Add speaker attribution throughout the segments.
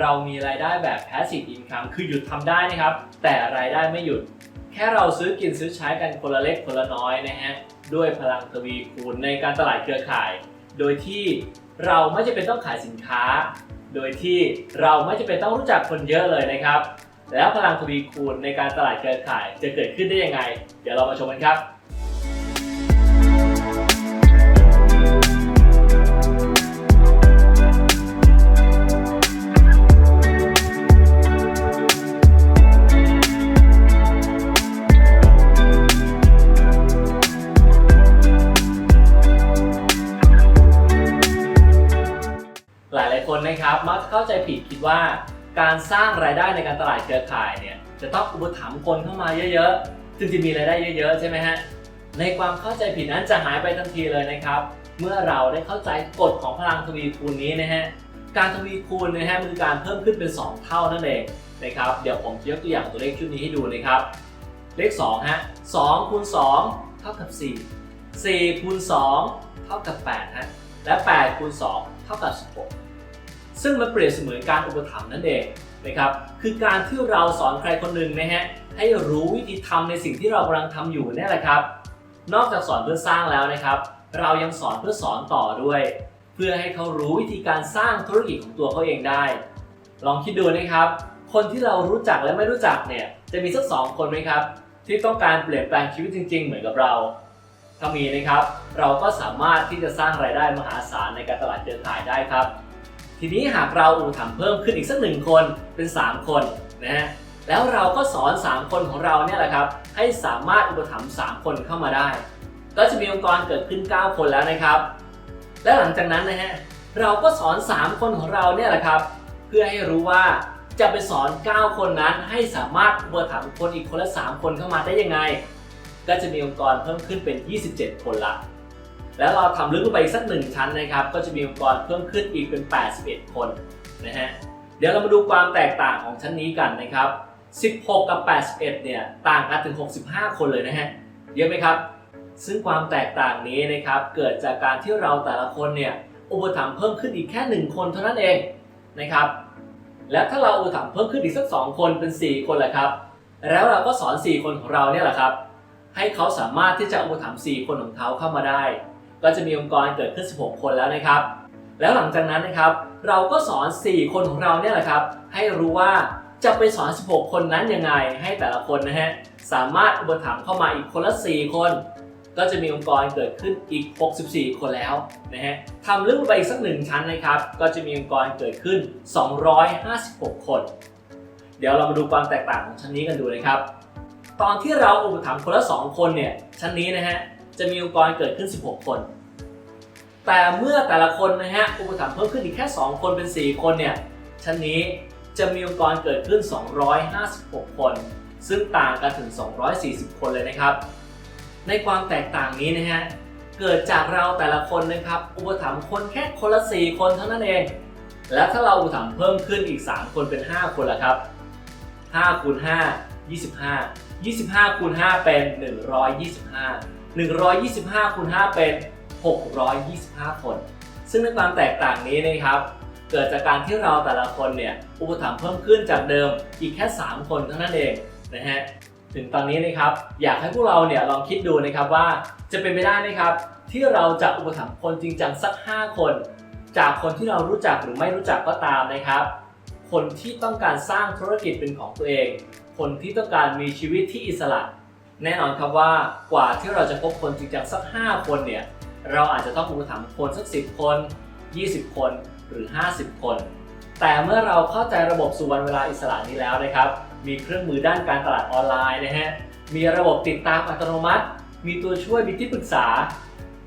Speaker 1: เรามีรายได้แบบ passive income คือหยุดทำได้นะครับ แต่รายได้ไม่หยุด แค่เราซื้อกินซื้อใช้กันคนละเล็กคนละน้อยนะฮะ ด้วยพลังทวีคูณในการตลาดเครือข่าย โดยที่เราไม่จำเป็นต้องขายสินค้า โดยที่เราไม่จำเป็นต้องรู้จักคนเยอะเลยนะครับ แล้วพลังทวีคูณในการตลาดเครือข่ายจะเกิดขึ้นได้ยังไง เดี๋ยวเรามาชมกันครับ ผิดคิดว่า การสร้างรายได้ในการตลาดเครือข่ายเนี่ยจะต้องอุปถัมภ์คนเข้ามาเยอะๆถึงจะมีรายได้เยอะๆใช่ไหมฮะในความเข้าใจผิดนั้นจะหายไปทันทีเลยนะครับ เมื่อเราได้เข้าใจกฎของพลังทวีคูณนี้นะฮะการทวีคูณนะฮะคือการเพิ่มขึ้นเป็น 2 เท่านั่นเองนะครับเดี๋ยวผมจะยกตัวอย่างตัวเลขชุดนี้ให้ดูนะครับ เลข2ฮะ2คูณ2เท่ากับ 4 4คูณ2เท่ากับ8ฮะและ8คูณ2เท่ากับ 16 ซึ่งมันเปรียบเสมือนการอุปถัมภ์นั่นเองนะครับคือการที่เราสอนใครคนหนึ่งนะฮะให้รู้วิธีทำในสิ่งที่เรากำลังทำอยู่นี่แหละครับ นอกจากสอนเพื่อสร้างแล้วนะครับ เรายังสอนเพื่อสอนต่อด้วย เพื่อให้เขารู้วิธีการสร้างธุรกิจของตัวเขาเองได้ ลองคิดดูนะครับ คนที่เรารู้จักและไม่รู้จักเนี่ยจะมีสักสองคนไหมครับ ที่ต้องการเปลี่ยนแปลงชีวิตจริง ๆ เหมือนกับเราถ้ามีนะครับ เราก็สามารถที่จะสร้างรายได้มหาศาลในการตลาดเครือข่ายได้ครับ ทีนี้หากเราอุปถัมภ์เพิ่มขึ้นอีกสักหนึ่งคนเป็น 3 คนนะฮะแล้วเราก็สอน 3 คนของเราเนี่ยแหละครับให้สามารถอุปถัมภ์3คนเข้ามาได้ ก็จะมีองค์กรเกิดขึ้น 9 คนแล้วนะครับ และหลังจากนั้นนะฮะเราก็สอน 3 คนของเราเนี่ยแหละครับ เพื่อให้รู้ว่าจะไปสอน 9 คนนั้นให้สามารถอุปถัมภ์คนอีกคนละ 3 คนเข้ามาได้ยังไง ก็จะมีองค์กรเพิ่มขึ้นเป็น 27 คนละ แล้วเราทำลึกลงไปอีกสักหนึ่งชั้นนะครับ ก็จะมีองค์กรเพิ่มขึ้นอีกเป็น 81 คนนะฮะ เดี๋ยวเรามาดูความแตกต่างของชั้นนี้กันนะครับ 16 กับ 81 เนี่ย ต่างกันถึง 65 คนเลยนะฮะ เยอะไหมครับ ซึ่งความแตกต่างนี้นะครับ เกิดจากการที่เราแต่ละคนเนี่ย อุปถัมภ์เพิ่มขึ้นอีกแค่ 1 คนเท่านั้นเองนะครับ และถ้าเราอุปถัมภ์เพิ่มขึ้นอีกสัก 2 คนเป็น 4 คนแหละครับ แล้วเราก็สอน 4 คนของเราเนี่ยแหละครับ ให้เขาสามารถที่จะอุปถัมภ์4คนของเขาเข้ามาได้ ก็จะมีองค์กรเกิดขึ้น 16 คนแล้วนะครับ แล้วหลังจากนั้นนะครับ เราก็สอน 4 คนของเราเนี่ยแหละครับ ให้รู้ว่าจะไปสอน 16 คนนั้นยังไง ให้แต่ละคนนะฮะสามารถอุปถัมภ์เข้ามาอีกคนละ 4 คน ก็จะมีองค์กรเกิดขึ้นอีก 64 คนแล้วนะฮะทำลึกลงไปอีกสักหนึ่งชั้นนะครับ ก็จะมีองค์กรเกิดขึ้น 256 คน เดี๋ยวเรามาดูความแตกต่างของชั้นนี้กันดูนะครับ ตอนที่เราอุปถัมภ์คนละ 2 คนเนี่ยชั้นนี้นะฮะ จะมีองค์กรเกิดขึ้น 16 คน แต่เมื่อแต่ละคนนะฮะอุปถัมภ์เพิ่มขึ้นอีกแค่ 2 คนเป็น 4 คนเนี่ยชั้นนี้จะมีองค์กรเกิดขึ้น 256 คน ซึ่งต่างกันถึง 240 คนเลยนะครับ ในความแตกต่างนี้นะฮะเกิดจากเราแต่ละคนนะครับ อุปถัมภ์คนแค่คนละ 4 คนเท่านั้นเอง และถ้าเราอุปถัมภ์เพิ่มขึ้นอีก 3 คนเป็น 5 คนละครับ5คูณ5 25 25คูณ5เป็น 125 125คูณ5เป็น 625 คน ซึ่งในความแตกต่างนี้นะครับ เกิดจากการที่เราแต่ละคนเนี่ยอุปถัมภ์เพิ่มขึ้นจากเดิมอีกแค่ 3 คนเท่านั้นเองนะฮะถึงตอนนี้นะครับอยากให้พวกเราเนี่ยลองคิดดูนะครับว่าจะเป็นไปได้ไหมครับ ที่เราจะอุปถัมภ์คนจริงจังสัก 5 คน จากคนที่เรารู้จักหรือไม่รู้จักก็ตามนะครับ คนที่ต้องการสร้างธุรกิจเป็นของตัวเอง คนที่ต้องการมีชีวิตที่อิสระ แน่นอนครับว่ากว่าที่เราจะพบคนจริงจังสัก 5 คนเนี่ยเราอาจจะต้องอุปถัมภ์คนสัก 10 คน 20 คนหรือ 50 คน แต่เมื่อเราเข้าใจระบบสุวรรณเวลาอิสระนี้แล้วนะครับ มีเครื่องมือด้านการตลาดออนไลน์นะฮะมีระบบติดตามอัตโนมัติ มีตัวช่วยมีที่ปรึกษา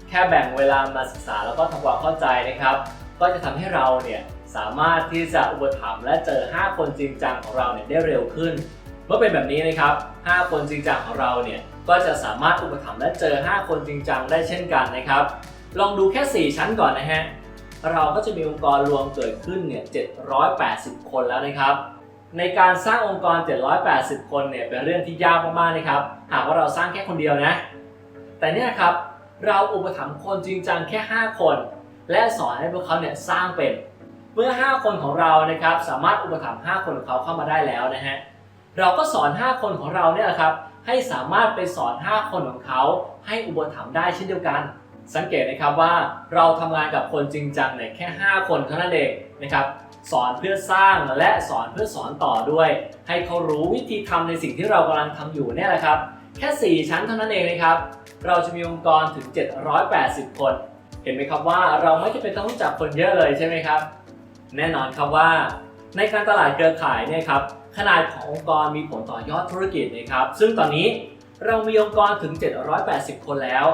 Speaker 1: แค่แบ่งเวลามาศึกษาแล้วก็ทำความเข้าใจนะครับ ก็จะทำให้เราเนี่ยสามารถที่จะอุปถัมภ์และเจอ 5 คนจริงจังของเราเนี่ยได้เร็วขึ้น เมื่อเป็นแบบนี้นะครับ 5 คนจริงจังของเราเนี่ยก็จะสามารถอุปถัมภ์และเจอ 5 คนจริงจังได้เช่นกันนะครับ ลองดูแค่ 4 ชั้นก่อนนะฮะเราก็จะมีองค์กรรวมเกิดขึ้นเนี่ย 780 คนแล้วนะครับ ในการสร้างองค์กร 780 คนเนี่ยเป็นเรื่องที่ยากมากๆนะครับ หากว่าเราสร้างแค่คนเดียวนะ แต่เนี่ยครับเราอุปถัมภ์คนจริงจังแค่ 5 คน และสอนให้พวกเขาเนี่ยสร้างเป็น เมื่อ 5 คนของเรานะครับสามารถอุปถัมภ์5คนของเขาเข้ามาได้แล้วนะฮะ เราก็สอน 5 คนของเราเนี่ยครับให้สามารถไปสอน 5 คนของเขาให้อุปถัมภ์ได้เช่นเดียวกัน สังเกตนะครับว่าเราทำงานกับคนจริงจังเนี่ยแค่ 5 คนเท่านั้นเองนะครับสอนเพื่อสร้างและสอนเพื่อสอนต่อด้วย ให้เขารู้วิธีทำในสิ่งที่เรากำลังทำอยู่เนี่ยแหละครับ แค่ 4 ชั้นเท่านั้นเองนะครับ เราจะมีองค์กรถึง 780 คน เห็นไหมครับว่าเราไม่จำเป็นต้องรู้จักคนเยอะเลยใช่ไหมครับ แน่นอนครับว่า ในการตลาดเครือข่ายเนี่ยครับ ขนาดขององค์กรมีผลต่อยอดธุรกิจนะครับ ซึ่งตอนนี้เรามีองค์กรถึง 780 คนแล้ว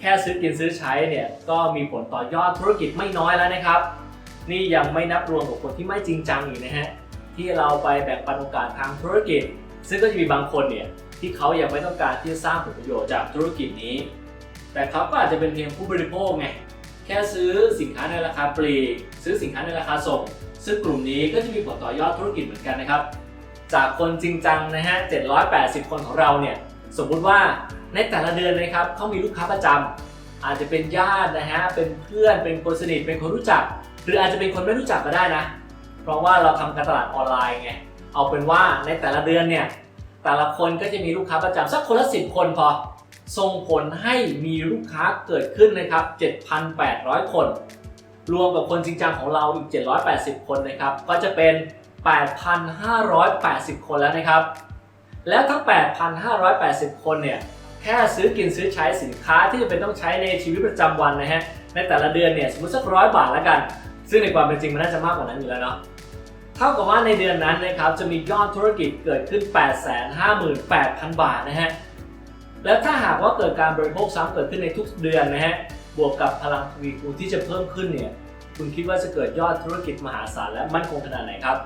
Speaker 1: แค่ซื้อกินซื้อใช้เนี่ยก็มีผลต่อยอดธุรกิจไม่น้อยแล้วนะครับ นี่ยังไม่นับรวมกับคนที่ไม่จริงจังอีกนะฮะที่เราไปแบ่งปันโอกาสทางธุรกิจ ซึ่งก็จะมีบางคนเนี่ยที่เขายังไม่ต้องการที่จะสร้างผลประโยชน์จากธุรกิจนี้ แต่เขาก็อาจจะเป็นเพียงผู้บริโภคไงแค่ซื้อสินค้าในราคาปลีกซื้อสินค้าในราคาส่ง ซึ่งกลุ่มนี้ก็จะมีผลต่อยอดธุรกิจเหมือนกันนะครับ จากคนจริงจังนะฮะ 780 คนของเราเนี่ย สมมุติว่าในแต่ละเดือนนะครับเขามีลูกค้าประจำอาจจะเป็นญาตินะฮะ เป็นเพื่อน เป็นคนสนิท เป็นคนรู้จัก หรืออาจจะเป็นคนไม่รู้จักก็ได้นะ เพราะว่าเราทำการตลาดออนไลน์ไง เอาเป็นว่าในแต่ละเดือนเนี่ย แต่ละคนก็จะมีลูกค้าประจำสักคนละ10คนพอ ส่งผลให้มีลูกค้าเกิดขึ้นนะครับ 7,800 คน รวมกับคนจริงจังของเราอีก 780 คนนะครับ ก็จะเป็น 8,580 คนแล้วนะครับ แล้วทั้ง 8,580 คนเนี่ยแค่ซื้อกินซื้อใช้สินค้าที่จะเป็นต้องใช้ในชีวิตประจำวันนะฮะในแต่ละเดือนเนี่ยสมมติสักร้อยบาทแล้วกัน ซึ่งในความเป็นจริงมันน่าจะมากกว่านั้นอยู่แล้วเนาะเท่ากับว่าในเดือนนั้นนะครับจะมียอดธุรกิจเกิดขึ้น 858,000 บาทนะฮะแล้วถ้าหากว่าเกิดการบริโภคซ้ำเกิดขึ้นในทุกเดือนนะฮะบวกกับพลังทวีคูณที่จะเพิ่มขึ้นเนี่ยคุณคิดว่าจะเกิดยอดธุรกิจมหาศาลและมั่นคงขนาดไหนครับ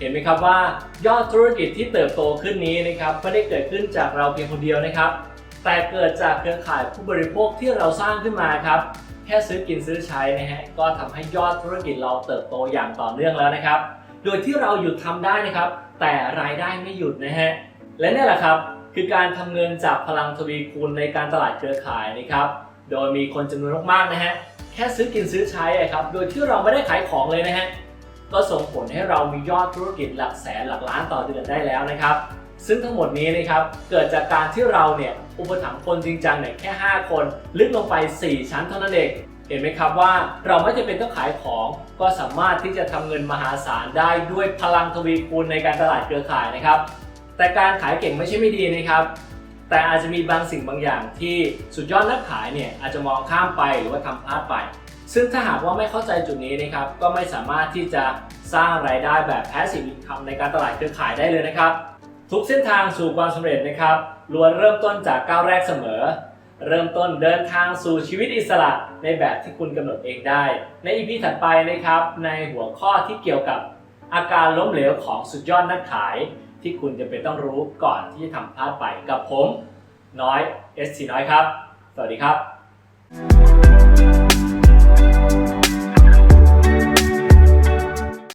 Speaker 1: เห็นไหมครับว่ายอดธุรกิจที่เติบโตขึ้นนี้นะครับไม่ได้เกิดขึ้นจากเราเพียงคนเดียวนะครับ แต่เกิดจากเครือข่ายผู้บริโภคที่เราสร้างขึ้นมาครับแค่ซื้อกินซื้อใช้นะฮะก็ทำให้ยอดธุรกิจเราเติบโตอย่างต่อเนื่องแล้วนะครับ โดยที่เราหยุดทำได้นะครับ แต่รายได้ไม่หยุดนะฮะและนี่แหละครับคือการทำเงินจากพลังทวีคูณในการตลาดเครือข่ายนะครับ โดยมีคนจำนวนมากๆนะฮะแค่ซื้อกินซื้อใช้ครับ โดยที่เราไม่ได้ขายของเลยนะฮะ ก็ส่งผลให้เรามียอดธุรกิจหลักแสนหลักล้านต่อเดือนได้แล้วนะครับ ซึ่งทั้งหมดนี้นะครับเกิดจากการที่เราเนี่ยอุปถัมภ์คนจริงจังเนี่ยแค่ 5 คน ลึกลงไป 4 ชั้นเท่านั้นเองเห็นไหมครับว่าเราไม่จำเป็นต้องขายของ ก็สามารถที่จะทำเงินมหาศาลได้ด้วยพลังทวีคูณในการตลาดเครือข่ายนะครับ แต่การขายเก่งไม่ใช่ไม่ดีนะครับแต่อาจจะมีบางสิ่งบางอย่างที่สุดยอดนักขายเนี่ยอาจจะมองข้ามไปหรือว่าทำพลาดไป ซึ่งถ้าหากว่าไม่เข้าใจจุดนี้นะครับ ก็ไม่สามารถที่จะสร้างรายได้แบบ passive income ในการตลาดเครือข่ายได้เลยนะครับ ทุกเส้นทางสู่ความสำเร็จนะครับล้วนเริ่มต้นจากก้าวแรกเสมอ เริ่มต้นเดินทางสู่ชีวิตอิสระในแบบที่คุณกำหนดเองได้ ใน EP ถัดไปนะครับ ในหัวข้อที่เกี่ยวกับอาการล้มเหลวของสุดยอดนักขาย ที่คุณจะเป็นต้องรู้ก่อนที่จะทำพลาดไปกับผม น้อย ST น้อยครับ สวัสดีครับ